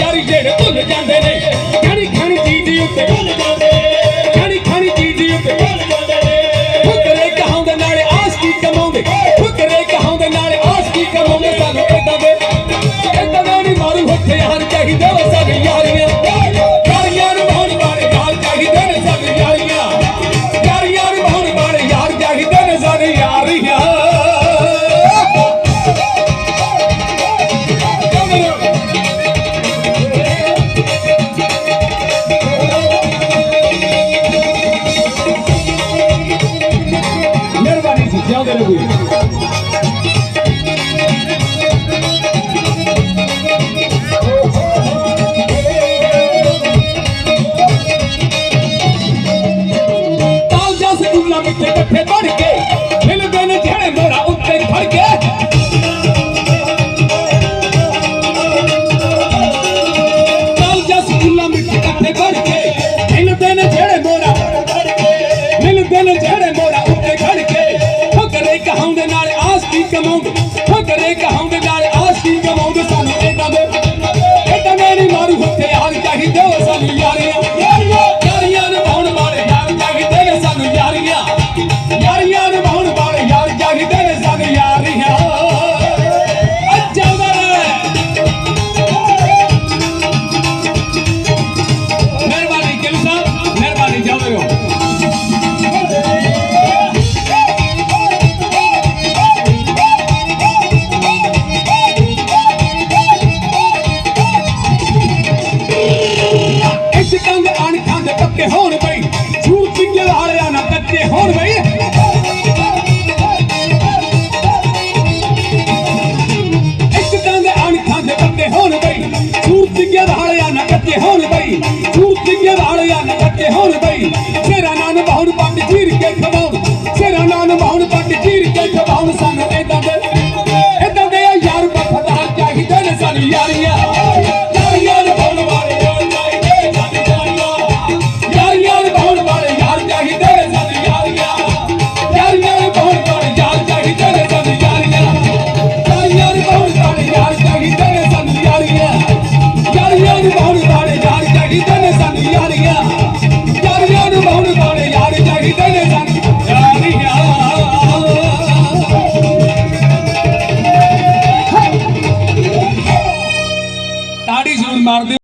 ਯਾਰੀ ਜਿਹੜੇ ਖਾਣੀ ਚੀਜ਼ ਭੁੱਲ ਜਾਂਦੇ ਖਾਣੀ ਨੇ। ਕਹਾਉਂਦੇ ਨਾਲ ਆਸ ਕੀ ਕਮਾਉਂਦੇ। ਫੁਕਰੇ ਕਹਾਉਂਦੇ ਨਾਲ ਆਸ ਕੀ ਕਮਾਉਂਦੇ ਸਾਨੂੰ ਮਾਰੂ Mundial da Aleluia. com a mão. ਕਰਕੇ ਹੋਣ ਹੁਣ ਦਈ ਤੇਰਾ ਨਾਮ ਪੰਡ ਜੀਰ